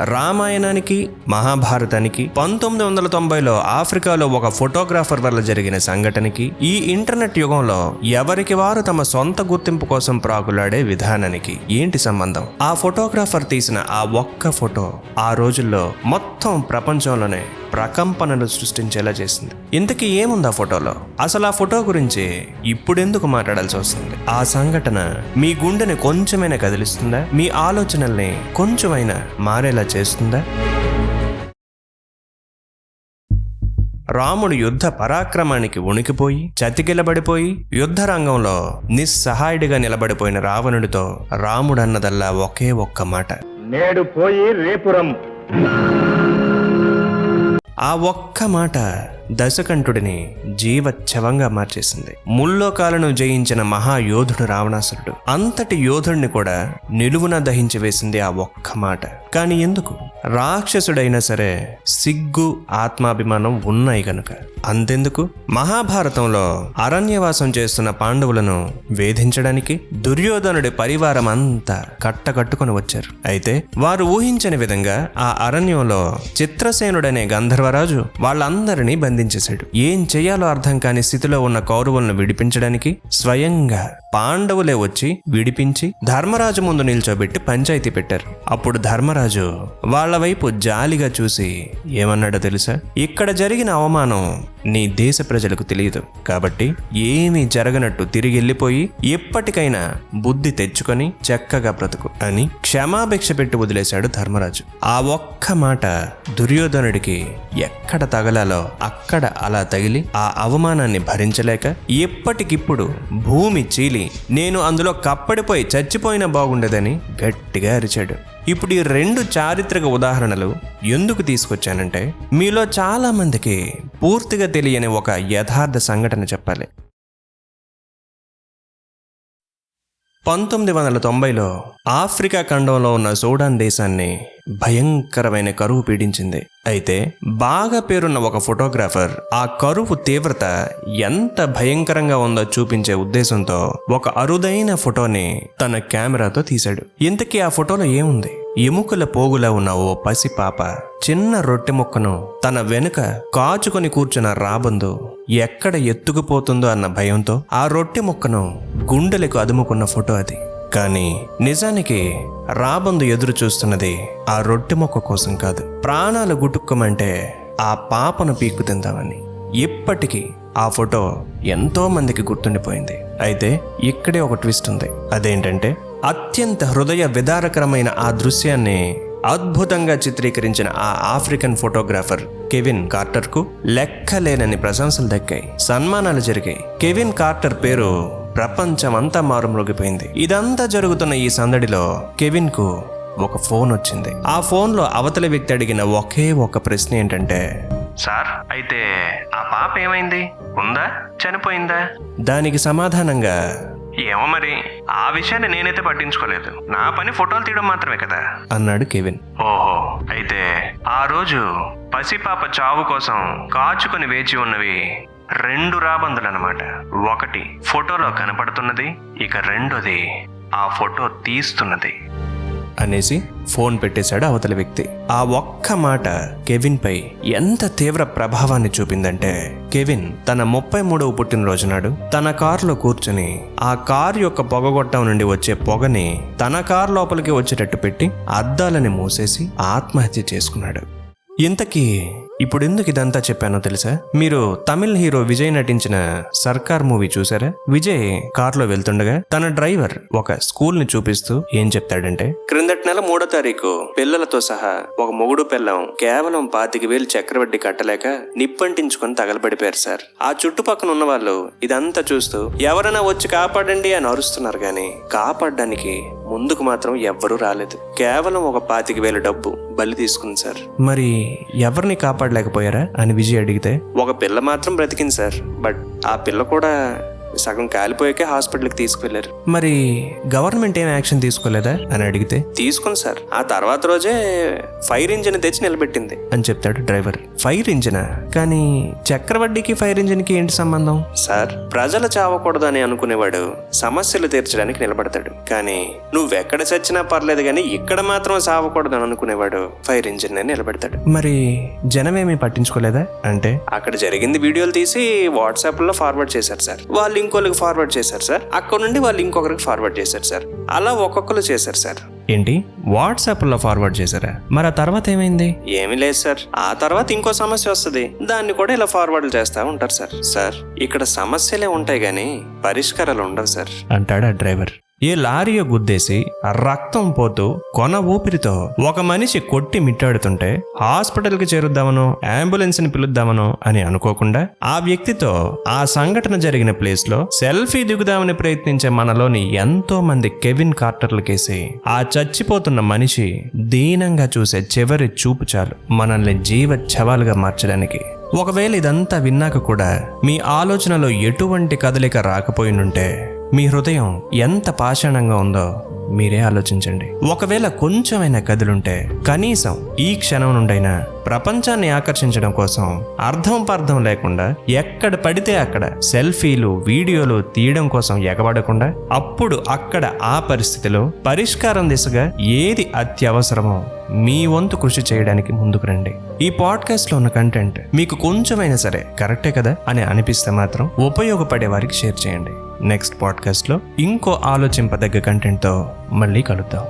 రామాయణానికి మహాభారతానికి పంతొమ్మిది వందల తొంభైలో ఆఫ్రికాలో ఒక ఫోటోగ్రాఫర్ వల్ల జరిగిన సంఘటనకి ఈ ఇంటర్నెట్ యుగంలో ఎవరికి వారు తమ సొంత గుర్తింపు కోసం ప్రాకులాడే విధానానికి ఏంటి సంబంధం? ఆ ఫోటోగ్రాఫర్ తీసిన ఆ ఒక్క ఫోటో ఆ రోజుల్లో మొత్తం ప్రపంచంలోనే ప్రకంపనలు సృష్టించేలా చేసింది. ఇంతకీ ఏముంది ఆ ఫోటోలో? అసలు ఆ ఫోటో గురించి ఇప్పుడెందుకు మాట్లాడాల్సి వస్తుంది? ఆ సంఘటన మీ గుండెని కొంచెమైనా కదిలిస్తుందా? మీ ఆలోచనల్ని కొంచెమైనా మారేలా చేస్తుందా? రాముడు యుద్ధ పరాక్రమానికి ఉణికిపోయి చతికిలబడిపోయి యుద్ధ రంగంలో నిస్సహాయుడిగా నిలబడిపోయిన రావణుడితో రాముడన్నదల్లా ఒకే ఒక్క మాట. నేడు పోయి రేపురం. ఆ ఒక్క మాట దశకంఠుడిని జీవచ్ఛవంగా మార్చేసింది. ముల్లోకాలను జయించిన మహాయోధుడు రావణాసురుడు. అంతటి యోధుడిని కూడా నిలువున దహించి వేసింది ఆ ఒక్క మాట. కానీ ఎందుకు? రాక్షసుడైనా సరే సిగ్గు ఆత్మాభిమానం ఉన్నాయి గనుక. అంతెందుకు? మహాభారతంలో అరణ్యవాసం చేస్తున్న పాండవులను వేధించడానికి దుర్యోధనుడి పరివారం అంతా కట్టకట్టుకొని వచ్చారు. అయితే వారు ఊహించని విధంగా ఆ అరణ్యంలో చిత్రసేనుడనే గంధర్వరాజు వాళ్ళందరినీ బంధించేశాడు ఏం చేయాలో అర్థం కాని స్థితిలో ఉన్న కౌరవులను విడిపించడానికి స్వయంగా పాండవులే వచ్చి విడిపించి ధర్మరాజు ముందు నిల్చోబెట్టి పంచాయతీ పెట్టారు. అప్పుడు ధర్మరాజు వాళ్ళ వైపు జాలిగా చూసి ఏమన్నాడో తెలుసా? ఇక్కడ జరిగిన అవమానం నీ దేశ ప్రజలకు తెలియదు. కాబట్టి ఏమీ జరగనట్టు తిరిగి వెళ్ళిపోయి ఎప్పటికైనా బుద్ధి తెచ్చుకొని చక్కగా బ్రతుకు అని క్షమాభిక్ష పెట్టి వదిలేశాడు ధర్మరాజు. ఆ ఒక్క మాట దుర్యోధనుడికి ఎక్కడ తగలాలో అక్కడ అలా తగిలి ఆ అవమానాన్ని భరించలేక ఎప్పటికిప్పుడు భూమి చీలి నేను అందులో కప్పడిపోయి చచ్చిపోయినా బాగుండేదని గట్టిగా అరిచాడు. ఇప్పుడు ఈ రెండు చారిత్రక ఉదాహరణలు ఎందుకు తీసుకొచ్చానంటే మీలో చాలా మందికి పూర్తిగా తెలియని ఒక యథార్థ సంఘటన చెప్పాలి. పంతొమ్మిది వందల తొంభైలో ఆఫ్రికా ఖండంలో ఉన్న సూడాన్ దేశాన్ని భయంకరమైన కరువు పీడించింది. అయితే బాగా పేరున్న ఒక ఫోటోగ్రాఫర్ ఆ కరువు తీవ్రత ఎంత భయంకరంగా ఉందో చూపించే ఉద్దేశంతో ఒక అరుదైన ఫోటోని తన కెమెరాతో తీశాడు. ఇంతకీ ఆ ఫోటోలో ఏముంది? ఎముకల పోగులా ఉన్న ఓ పసి పాప చిన్న రొట్టె ముక్కను తన వెనుక కాచుకొని కూర్చున్న రాబందు ఎక్కడ ఎత్తుకుపోతుందో అన్న భయంతో ఆ రొట్టె ముక్కను గుండెలకు అదుముకున్న ఫోటో అది. కానీ నిజానికి రాబందు ఎదురు చూస్తున్నది ఆ రొట్టె మొక్క కోసం కాదు. ప్రాణాలు గుటుక్కమంటే ఆ పాపను పీక్కు తిందామని. ఇప్పటికీ ఆ ఫోటో ఎంతో మందికి గుర్తుండిపోయింది. అయితే ఇక్కడే ఒక ట్విస్ట్ ఉంది. అదేంటంటే అత్యంత హృదయ విదారకరమైన ఆ దృశ్యాన్ని అద్భుతంగా చిత్రీకరించిన ఆ ఆఫ్రికన్ ఫోటోగ్రాఫర్ కెవిన్ కార్టర్కు లెక్కలేనని ప్రశంసలు దక్కాయి. సన్మానాలు జరిగాయి. కెవిన్ కార్టర్ పేరు ప్రపంచమంతా మారుమ్రోగిపోయింది ఇదంతా జరుగుతున్న ఈ సందడిలో కెవిన్కు ఒక ఫోన్ వచ్చింది. ఆ ఫోన్లో అవతలి వ్యక్తి అడిగిన ఒకే ఒక ప్రశ్న ఏంటంటే సార్ అయితే ఆ పాప ఏమైంది? ఉందా? చనిపోయిందా? దానికి సమాధానంగా ఏమో మరి ఆ విషయాన్ని నేనైతే పట్టించుకోలేదు. నా పని ఫోటోలు తీయడం మాత్రమే కదా? అన్నాడు కెవిన్. ఓహో అయితే ఆ రోజు పసిపాప చావు కోసం కాచుకొని వేచి ఉన్నవి రెండు రాబందులన్నమాట. ఒకటి ఫోటోలో కనపడుతున్నది ఇక రెండోది ఆ ఫోటో తీస్తున్నది. అనేసి ఫోన్ పెట్టేశాడు అవతల వ్యక్తి. ఆ ఒక్క మాట కెవిన్ పై ఎంత తీవ్ర ప్రభావాన్ని చూపిందంటే కెవిన్ తన ముప్పై మూడవ పుట్టినరోజు నాడు తన కారులో కూర్చుని ఆ కారు యొక్క పొగగొట్టం నుండి వచ్చే పొగని తన కారు లోపలికి వచ్చేటట్టు పెట్టి అద్దాలని మూసేసి ఆత్మహత్య చేసుకున్నాడు. ఇంతకీ ఇప్పుడు ఎందుకు ఇదంతా చెప్పానో తెలుసా? మీరు తమిళ్ హీరో విజయ్ నటించిన సర్కార్ మూవీ చూసారా? విజయ్ కార్లో వెళ్తుండగా తన డ్రైవర్ ఒక స్కూల్ని చూపిస్తూ ఏం చెప్తాడంటే క్రిందటి నెల మూడో తారీఖు పిల్లలతో సహా ఒక మొగుడు పిల్లం కేవలం పాతిక వేలు చక్రవడ్డీ కట్టలేక నిప్పంటించుకొని తగలబడిపోయారు సార్. ఆ చుట్టుపక్కన ఉన్న వాళ్ళు ఇదంతా చూస్తూ ఎవరైనా వచ్చి కాపాడండి అని అరుస్తున్నారు గాని కాపాడడానికి ముందుకు మాత్రం ఎవ్వరూ రాలేదు. కేవలం ఒక పాతిక వేల డబ్బు బలి తీసుకుంది సార్. మరి ఎవరిని కాపాడలేకపోయారా? అని విజయ్ అడిగితే? ఒక పిల్ల మాత్రం బ్రతికింది సార్. బట్ ఆ పిల్ల కూడా సగం కాలిపోయాకే హాస్పిటల్కి తీసుకువెళ్ళారు. మరి గవర్నమెంట్ ఏం యాక్షన్ తీసుకోలేదా అని అడిగితే? తీసుకుంది సార్. ఆ తర్వాత రోజే ఫైర్ ఇంజిన్ తెచ్చి నిలబెట్టింది. అని చెప్తాడు డ్రైవర్. Fire engine? కానీ చక్రవడ్డీకి ఫైర్ ఇంజిన్కి ఏంటి సంబంధం? సార్ ప్రజలు చావకూడదు అని అనుకునేవాడు సమస్యలు తీర్చడానికి నిలబడతాడు. కానీ నువ్వెక్కడ చచ్చినా పర్లేదు కానీ ఇక్కడ మాత్రం సావకూడదు అని అనుకునేవాడు ఫైర్ ఇంజిన్ అని నిలబెడతాడు. మరి జనమేమీ పట్టించుకోలేదా? అంటే? అక్కడ జరిగింది వీడియోలు తీసి వాట్సాప్లో ఫార్వర్డ్ చేశారు సార్. వాళ్ళు ఇంకోళ్ళకి ఫార్వర్డ్ చేశారు సార్ అక్కడ నుండి వాళ్ళు ఇంకొకరికి ఫార్వర్డ్ చేశారు సార్ అలా ఒక్కొక్కరు చేశారు సార్ ఏంటి? వాట్సాప్లో ఫార్వర్డ్ చేశారా? మరి ఆ తర్వాత ఏమైంది? ఏమీ లేదు సార్ ఆ తర్వాత ఇంకో సమస్య వస్తుంది. దాన్ని కూడా ఇలా ఫార్వర్డ్ చేస్తా ఉంటారు సార్ సార్ ఇక్కడ సమస్యలే ఉంటాయి కానీ పరిష్కారాలు ఉండవు సార్ అంటాడు ఆ డ్రైవర్ ఈ లారీయో గుద్దేసి రక్తం పోతూ కొన ఊపిరితో ఒక మనిషి కొట్టి మిట్టాడుతుంటే హాస్పిటల్కి చేరుద్దామనో అంబులెన్స్ని పిలుద్దామనో అని అనుకోకుండా ఆ వ్యక్తితో ఆ సంఘటన జరిగిన ప్లేస్లో సెల్ఫీ దిగుదామని ప్రయత్నించే మనలోని ఎంతో మంది కెవిన్ కార్టర్లకేసి ఆ చచ్చిపోతున్న మనిషి దీనంగా చూసే చివరి చూపు చాలు మనల్ని జీవ చవాలుగా మార్చడానికి. ఒకవేళ ఇదంతా విన్నాక కూడా మీ ఆలోచనలో ఎటువంటి కదలిక రాకపోయినుంటే మీ హృదయం ఎంత పాషాణంగా ఉందో మీరే ఆలోచించండి. ఒకవేళ కొంచెమైనా కదులుంటే కనీసం ఈ క్షణం నుండైనా ప్రపంచాన్ని ఆకర్షించడం కోసం అర్థం పర్థం లేకుండా ఎక్కడ పడితే అక్కడ సెల్ఫీలు వీడియోలు తీయడం కోసం ఎగబడకుండా అప్పుడు అక్కడ ఆ పరిస్థితిలో పరిష్కారం దిశగా ఏది అత్యవసరమో మీ వంతు కృషి చేయడానికి ముందుకు రండి. ఈ పాడ్కాస్ట్లో ఉన్న కంటెంట్ మీకు కొంచెమైనా సరే కరెక్టే కదా అని అనిపిస్తే మాత్రం ఉపయోగపడే వారికి షేర్ చేయండి. నెక్స్ట్ పాడ్కాస్ట్లో ఇంకో ఆలోచింపదగ్గ కంటెంట్తో మళ్ళీ కలుద్దాం.